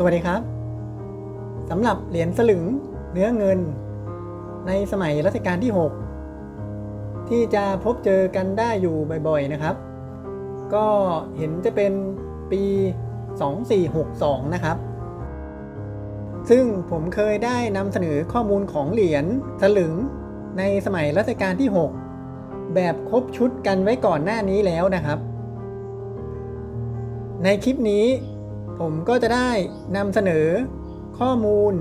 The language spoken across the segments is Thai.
สวัสดีครับสำหรับเหรียญสลึงเนื้อเงิน ในสมัยรัชกาลที่ 6 ที่จะพบเจอกันได้อยู่บ่อยๆนะครับ ก็เห็นจะเป็นปี 2462 นะครับ ซึ่งผมเคยได้นำเสนอข้อมูลของเหรียญสลึงในสมัยรัชกาลที่ 6 แบบครบชุดกันไว้ก่อนหน้านี้แล้วนะครับ ในคลิปนี้ ผมก็จะได้นำเสนอข้อมูล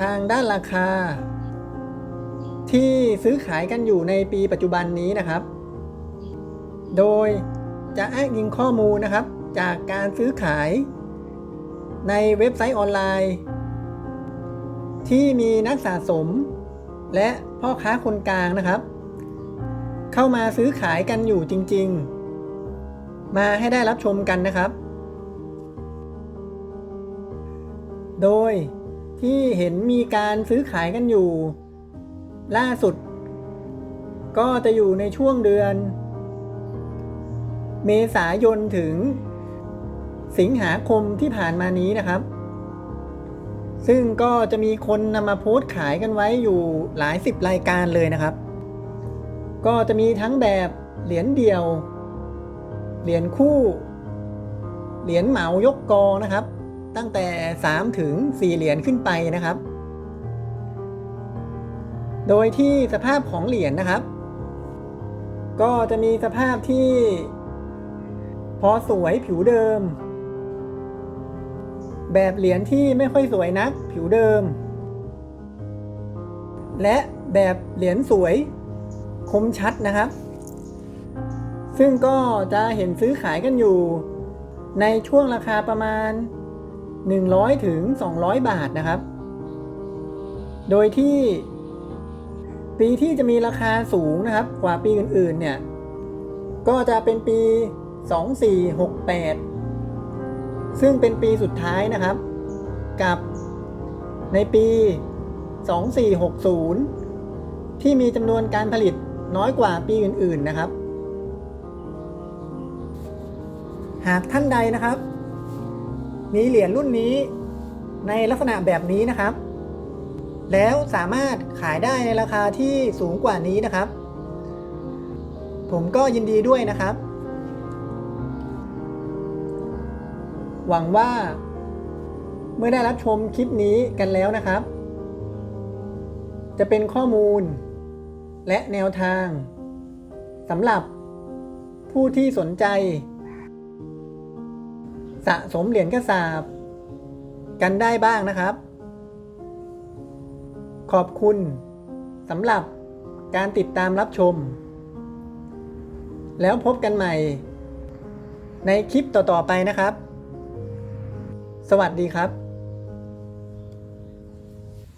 ทางด้านราคา ที่ซื้อขายกันอยู่ในปีปัจจุบันนี้นะครับ โดยจะอ้างอิงข้อมูลนะครับ จากการซื้อขาย ในเว็บไซต์ออนไลน์ ที่มีนักสะสม และพ่อค้าคนกลางนะครับ เข้ามาซื้อขายกันอยู่จริง ๆ มาให้ได้รับชมกันนะครับ โดยที่เห็นมีการซื้อขายกันอยู่ ล่าสุด ก็จะอยู่ในช่วงเดือน เมษายนถึง สิงหาคมที่ผ่านมานี้นะครับ ซึ่งก็จะมีคนนำมาโพสต์ขายกันไว้อยู่หลายสิบรายการเลยนะครับ ก็จะมีทั้งแบบเหรียญเดียว เหรียญคู่ เหรียญเหมายกกองนะครับ ตั้งแต่ 3 ถึง 4 เหรียญขึ้นไปนะครับ โดยที่สภาพของเหรียญนะครับ ก็จะมีสภาพที่ พอสวยผิวเดิม แบบเหรียญที่ไม่ค่อยสวยนักผิวเดิม และแบบเหรียญสวยคมชัดนะครับ ซึ่งก็จะเห็นซื้อขายกันอยู่ในช่วงราคาประมาณ 100 ถึง 200 บาทนะครับ โดยที่ปีที่จะมีราคาสูงนะครับกว่าปีอื่นๆ เนี่ย ก็จะเป็นปี 2468 ซึ่งเป็นปีสุดท้ายนะครับ กับในปี 2460 ที่มีจำนวนการผลิตน้อยกว่าปีอื่นๆ นะครับ หากท่านใดนะครับ มีเหรียญรุ่นนี้ในลักษณะแบบนี้นะครับ แล้วสามารถขายได้ในราคาที่สูงกว่านี้นะครับ ผมก็ยินดีด้วยนะครับ หวังว่า เมื่อได้รับชมคลิปนี้กันแล้วนะครับ จะเป็นข้อมูล และแนวทางสำหรับผู้ที่สนใจ สะสมเหรียญกระสาบ กันได้บ้างนะครับ ขอบคุณสำหรับการติดตามรับชม แล้วพบกันใหม่ ในคลิปต่อ ๆ ไปนะครับ สวัสดีครับ